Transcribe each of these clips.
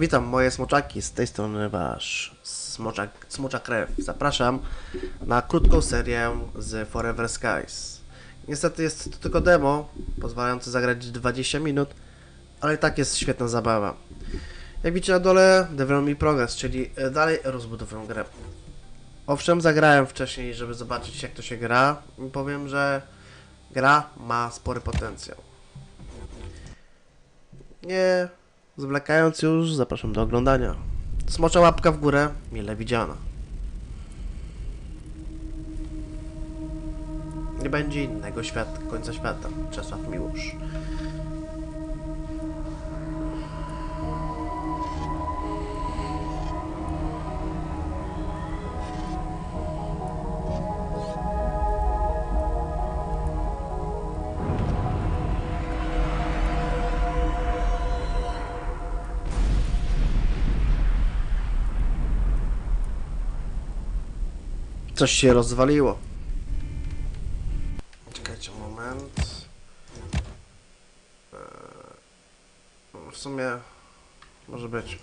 Witam moje smoczaki, z tej strony wasz smoczak, smocza krew. Zapraszam na krótką serię z Forever Skies. Niestety jest to tylko demo, pozwalające zagrać 20 minut, ale i tak jest świetna zabawa. Jak widzicie na dole, Develop Progress, czyli e, dalej rozbudowuję grę. Owszem, zagrałem wcześniej, żeby zobaczyć jak to się gra i powiem, że gra ma spory potencjał. Nie zwlekając już, zapraszam do oglądania. Smocza łapka w górę, mile widziana. Nie będzie innego świata, końca świata. Czesław Miłosz. Coś się rozwaliło. Czekajcie moment. Eee, W sumie może być.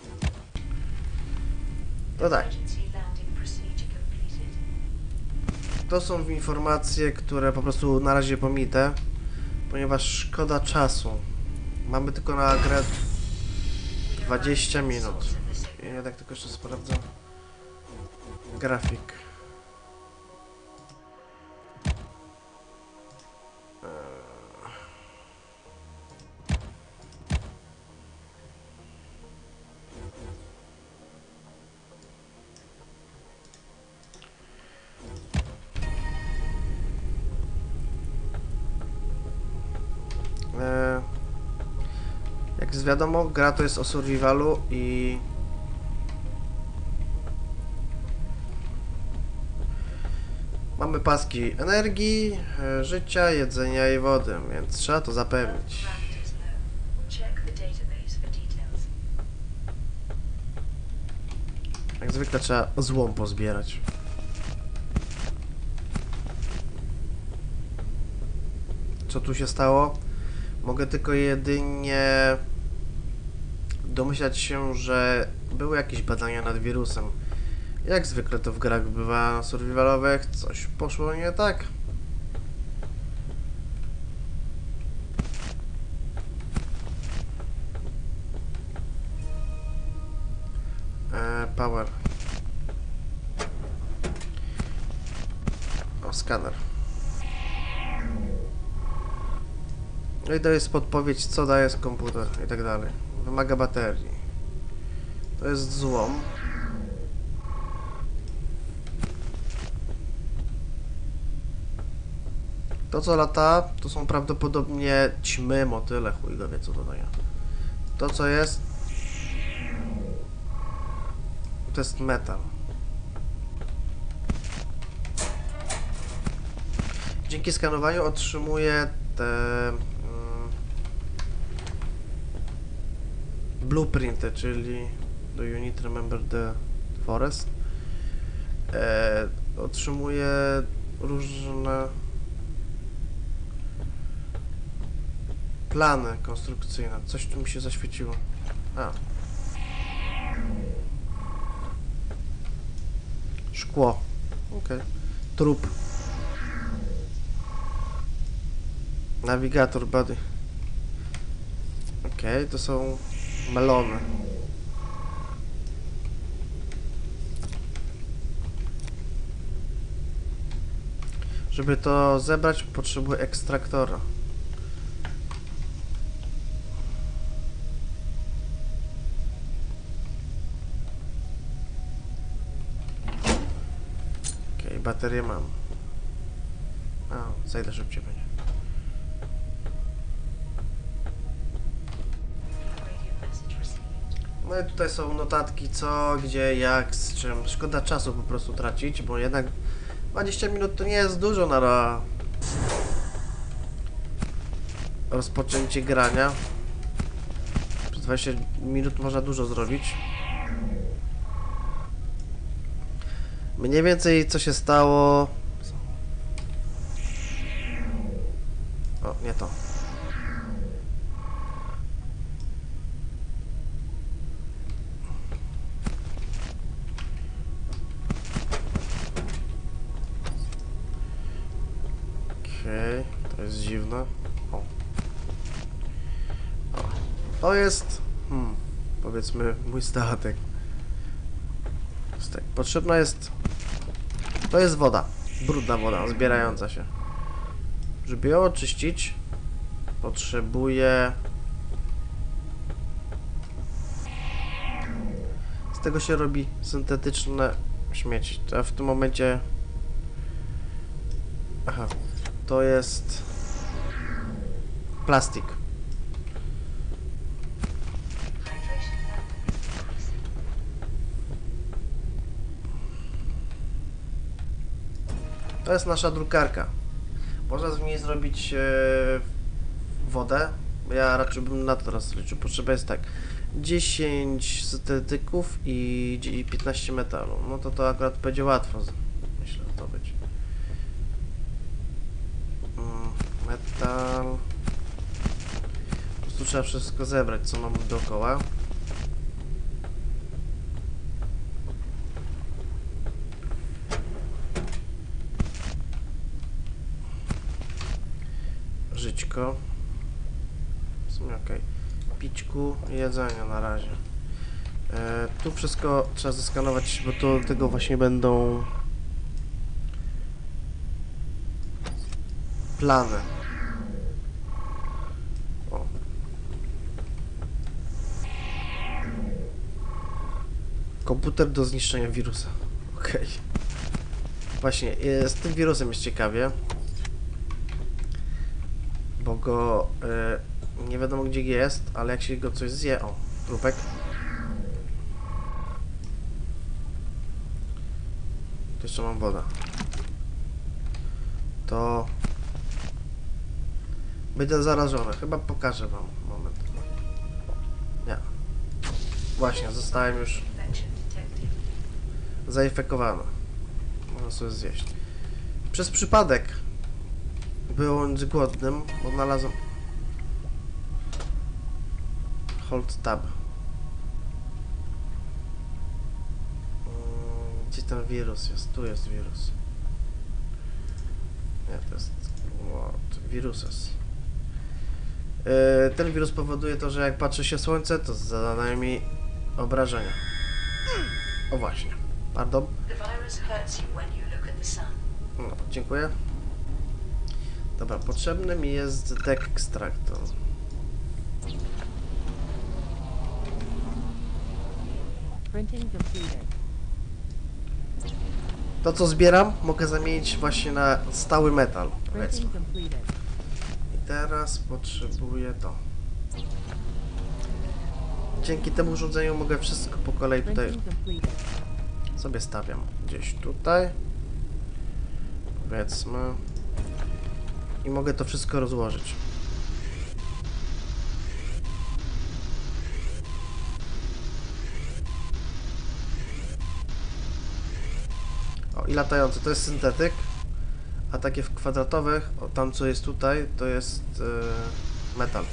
No tak, to są informacje, które po prostu na razie pomite, ponieważ szkoda czasu. Mamy tylko na grę 20 minut. I ja tak tylko jeszcze sprawdzę. Grafik. Jest wiadomo, gra to jest o survivalu i... Mamy paski energii, e, życia, jedzenia i wody, więc trzeba to zapewnić. Jak zwykle trzeba złom pozbierać. Co tu się stało? Mogę tylko jedynie domyślać się, że były jakieś badania nad wirusem. Jak zwykle to w grach bywa survivalowych, coś poszło nie tak. E, power. O, skaner. No i to jest podpowiedź, co daje komputer i tak dalej. Wymaga baterii. To jest złom. To co lata, to są prawdopodobnie ćmy, motyle, chuj go wie co to daje. To co jest, to jest metal. Dzięki skanowaniu otrzymuję te blueprinty, czyli do unit remember the forest. E, otrzymuję różne plany konstrukcyjne. Coś tu mi się zaświeciło. A. Szkło. Okej. Trup. Nawigator body. Okej, to są melony. Żeby to zebrać, potrzebuję ekstraktora. Okej, baterię mam. A, zajdę szybciej będzie. No i tutaj są notatki co, gdzie, jak, z czym. Szkoda czasu po prostu tracić, bo jednak 20 minut to nie jest dużo na rozpoczęcie grania. Przez 20 minut można dużo zrobić. Mniej więcej co się stało. To jest, hmm, powiedzmy, mój statek. Potrzebna jest, to jest woda. Brudna woda, zbierająca się. Żeby ją oczyścić, potrzebuję... Z tego się robi syntetyczne śmieci. A w tym momencie... Aha, to jest... Plastik. To jest nasza drukarka. Można z niej zrobić e, wodę. Ja raczej bym na to rozliczył. Potrzeba jest tak. 10 syntetyków i dzie- i 15 metalu. No to to akurat będzie łatwo, myślę, zdobyć. Mm, Metal. Po prostu trzeba wszystko zebrać, co mamy dookoła. Żyćko. W sumie okej. Pićku i jedzenie na razie. E, tu wszystko trzeba zeskanować, bo to tego właśnie będą plany. Komputer do zniszczenia wirusa. Okej. Właśnie, e, z tym wirusem jest ciekawie go y, nie wiadomo gdzie jest, ale jak się go coś zje, o, trupek. Tu jeszcze mam wodę. To będę zarażony. Chyba pokażę wam. Moment. Nie. Właśnie, zostałem już zainfekowany. Można sobie zjeść. Przez przypadek byłem głodnym, bo znalazłem hold tab. Mm, Gdzie ten wirus jest? Tu jest wirus. Nie, to jest what? Viruses. Yy, Ten wirus powoduje to, że jak patrzy się słońce, to zadaje mi obrażenia. O właśnie. Pardon. The virus Dobra, potrzebny mi jest deck extractor. To co zbieram mogę zamienić właśnie na stały metal, powiedzmy. I teraz potrzebuję to. Dzięki temu urządzeniu mogę wszystko po kolei tutaj sobie stawiam. Gdzieś tutaj. Powiedzmy. I mogę to wszystko rozłożyć. O, i latający to jest syntetyk, a takie w kwadratowych, o, tam co jest tutaj, to jest yy, metal.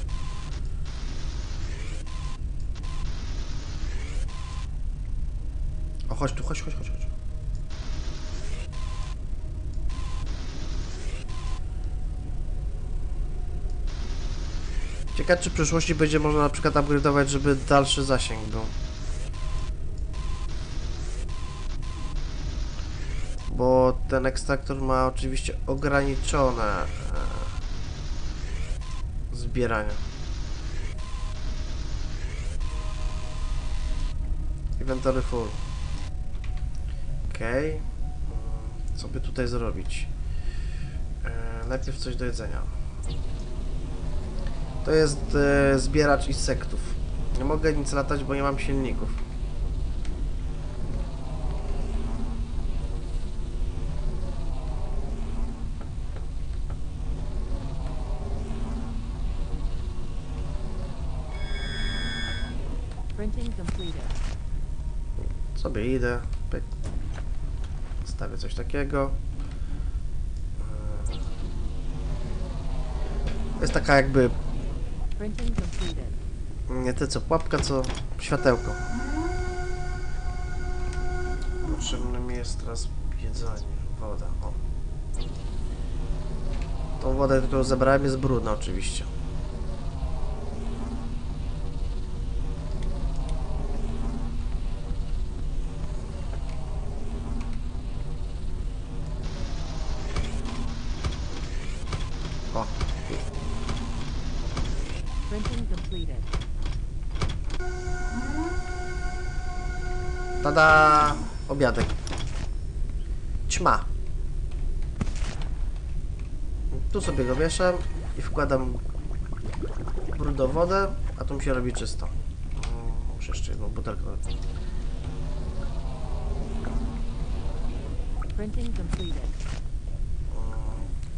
O, chodź tu, chodź, chodź, chodź, chodź. Ciekawe, czy w przyszłości będzie można na przykład upgrade'ować, żeby dalszy zasięg był. Bo ten ekstraktor ma oczywiście ograniczone e, zbieranie. Inventory full. Okej. Mm, Co by tutaj zrobić? E, najpierw coś do jedzenia. To jest e, zbieracz insektów. Nie mogę nic latać, bo nie mam silników. Sobie idę. Pyk. Stawię coś takiego. E, jest taka jakby Nie tyle co pułapka, co światełko. Potrzebne mi jest teraz jedzenie, woda. O. Tą wodę, którą zebrałem jest brudna oczywiście. O, Printing completed. Tada! Obiadek. Ćma. Tu sobie go wieszam i wkładam brudowodę, a tu mi się robi czysto. Mm, Muszę jeszcze jedną butelkę.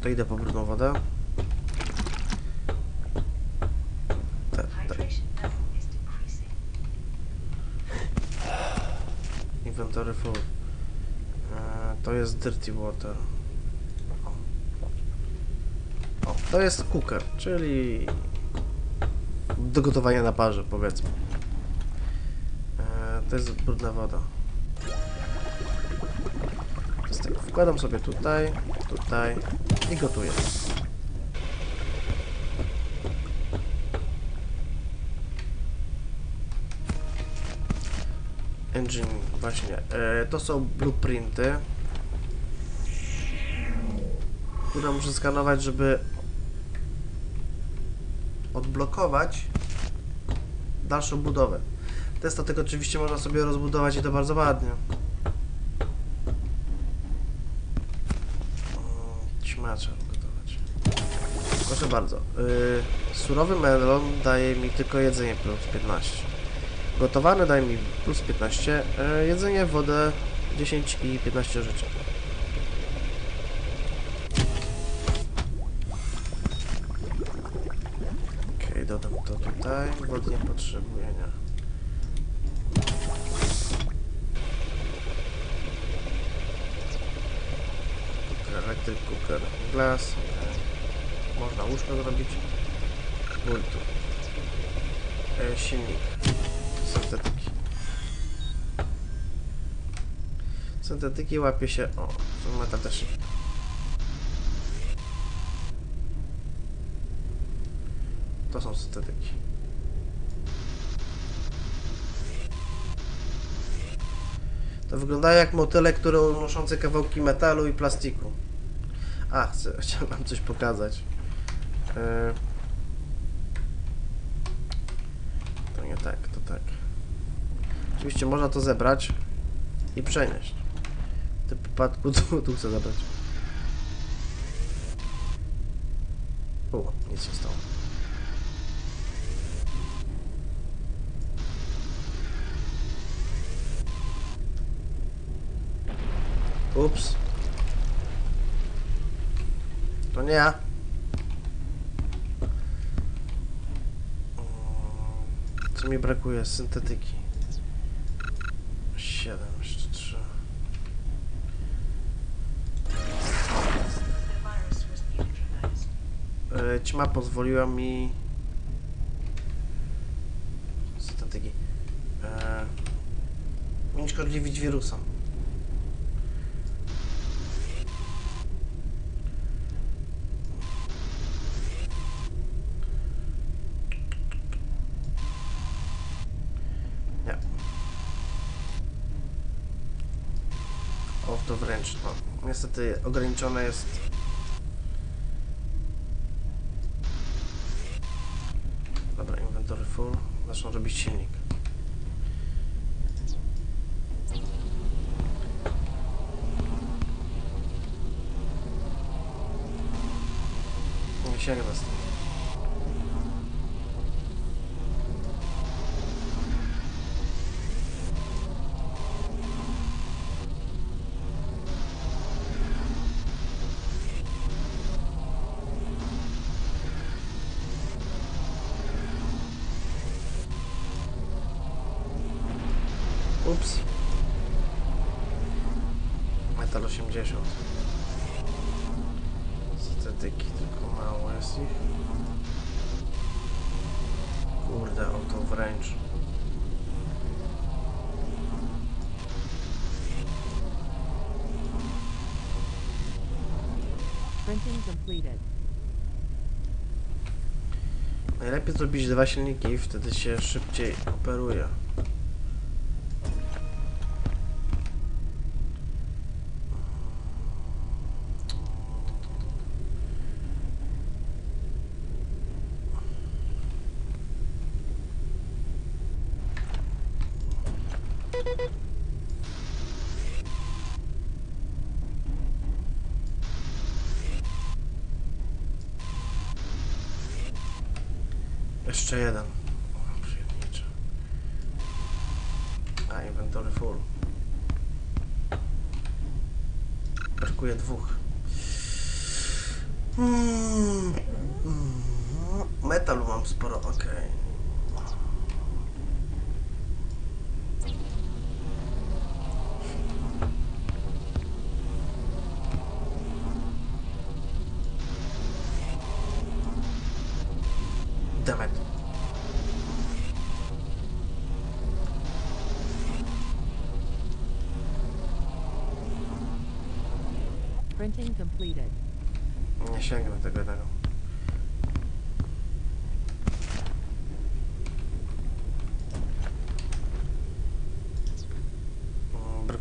To idę po brudną wodę. Full. E, to jest dirty water. O. to jest cooker, czyli do gotowania na parze, powiedzmy. E, to jest brudna woda. Tak, wkładam sobie tutaj, tutaj i gotuję. Engine, właśnie. E, to są blueprinty, które muszę skanować, żeby odblokować dalszą budowę. Ten statek oczywiście można sobie rozbudować i to bardzo ładnie. O, Ćma trzeba gotować. Proszę bardzo. Yy, surowy melon daje mi tylko jedzenie plus 15. Gotowane daje mi plus 15. E, jedzenie, wodę 10 i 15 życia. Okej, dodam to tutaj. Wody nie potrzebuję, nie. Electric cooker, glass. Można łóżko zrobić. Bultu. E, silnik syntetyki. Syntetyki łapie się. O, tu meta też. To są syntetyki. To wygląda jak motyle, które unoszące kawałki metalu i plastiku. A, chciałem wam coś pokazać. Yy. To nie tak, to tak. Oczywiście można to zebrać i przenieść. W tym przypadku tu, tu chcę zabrać. O, nic się stało. Ups. To nie ja. Co mi brakuje? Syntetyki. 7, jeszcze 3. The virus was neutralized. E, ćma pozwoliła mi... Syntetyki. E, unieszkodliwić wirusa. Nie. O, to wręcz. No. Niestety ograniczone jest Printing completed. Najlepiej zrobić dwa silniki, wtedy się szybciej operuje. Brakuje dwóch. Mm, mm, Metalu mam sporo, okej. Dammit.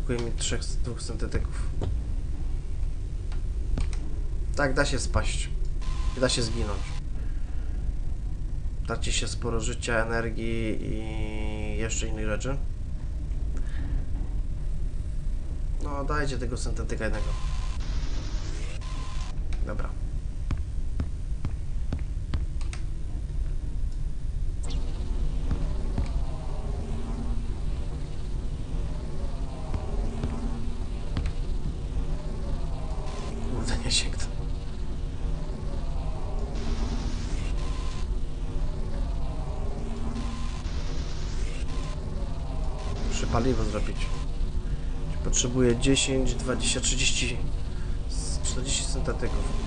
Brakuje mi trzech, dwóch syntetyków. Tak, da się spaść. I da się zginąć. Traci się sporo życia, energii i jeszcze innych rzeczy. No, dajcie tego syntetyka jednego. Dobra. Muszę paliwo zrobić. Potrzebuję 10, 20, 30, z 40 syntetyków.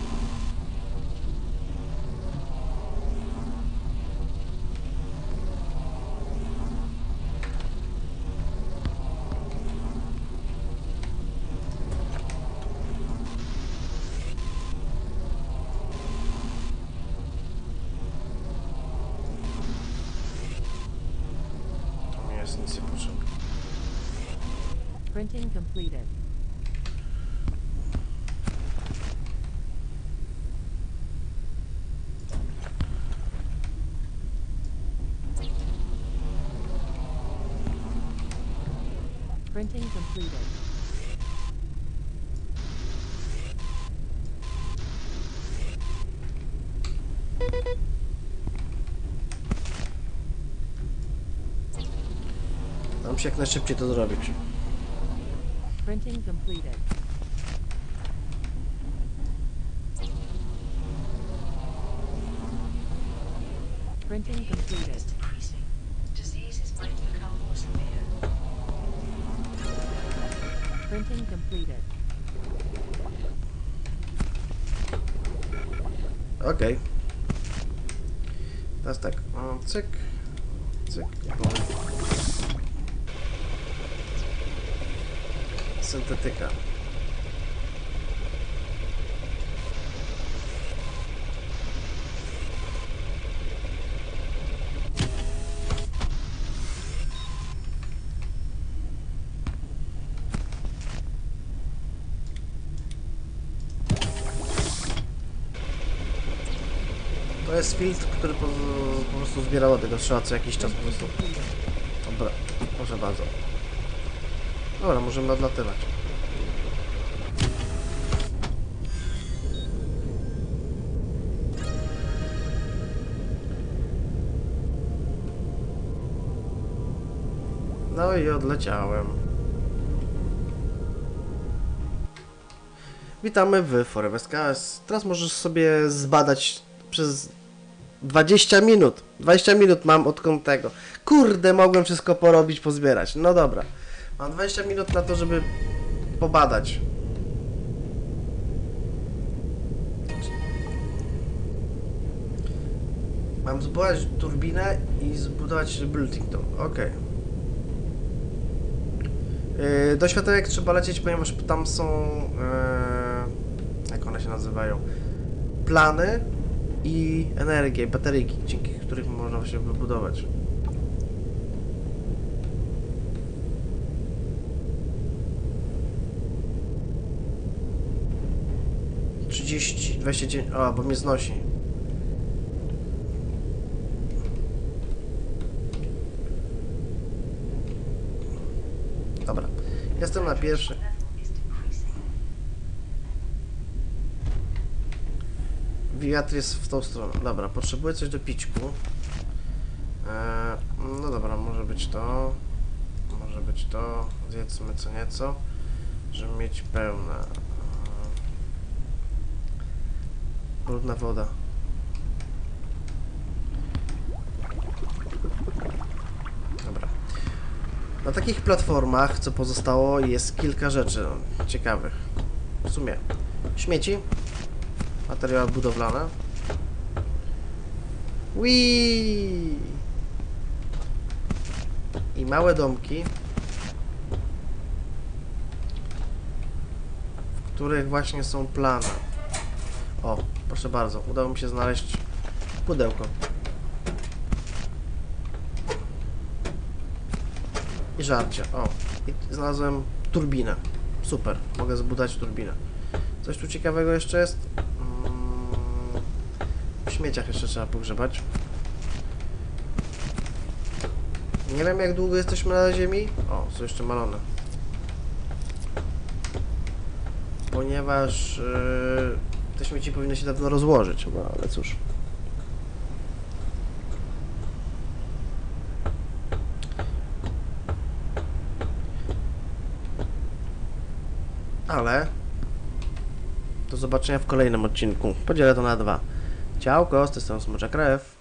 Printing completed. Mam się jak najszybciej to zrobić. Printing completed. Printing completed. Teraz tak, o, cyk, cyk, o. Syntetyka. Filtr, który po, po prostu zbierał od tego strzała co jakiś czas po prostu. Dobra, proszę bardzo. Dobra, możemy odlatywać. No i odleciałem. Witamy w Forever Skies. Teraz możesz sobie zbadać przez 20 minut. 20 minut mam odkąd tego. Kurde, mogłem wszystko porobić, pozbierać. No dobra. Mam 20 minut na to, żeby pobadać. Mam zbudować turbinę i zbudować building dome. Okej. Yy, do światełek trzeba lecieć, ponieważ tam są... Yy, jak one się nazywają? Plany i energię, bateryjki, dzięki których można właśnie wybudować. Trzydzieści, dwadzieścia dziewięć, o, bo mnie znosi. Dobra, jestem na pierwszy. Wiatr jest w tą stronę. Dobra, potrzebuję coś do pićku. Eee, no dobra, może być to. Może być to. Zjedzmy co nieco, żeby mieć pełne. Eee, brudna woda. Dobra. Na takich platformach, co pozostało, jest kilka rzeczy ciekawych. W sumie śmieci, materiały budowlane. Wii! I małe domki, w których właśnie są plany. O, proszę bardzo, udało mi się znaleźć pudełko. I żarcie. O, i znalazłem turbinę. Super, mogę zbudować turbinę. Coś tu ciekawego jeszcze jest? Śmieciach jeszcze trzeba pogrzebać. Nie wiem jak długo jesteśmy na ziemi. O, są jeszcze malone. Ponieważ yy, te śmieci powinny się dawno rozłożyć, no ale cóż. Ale do zobaczenia w kolejnym odcinku. Podzielę to na dwa. Ciałko, z tej strony Smocza Krew.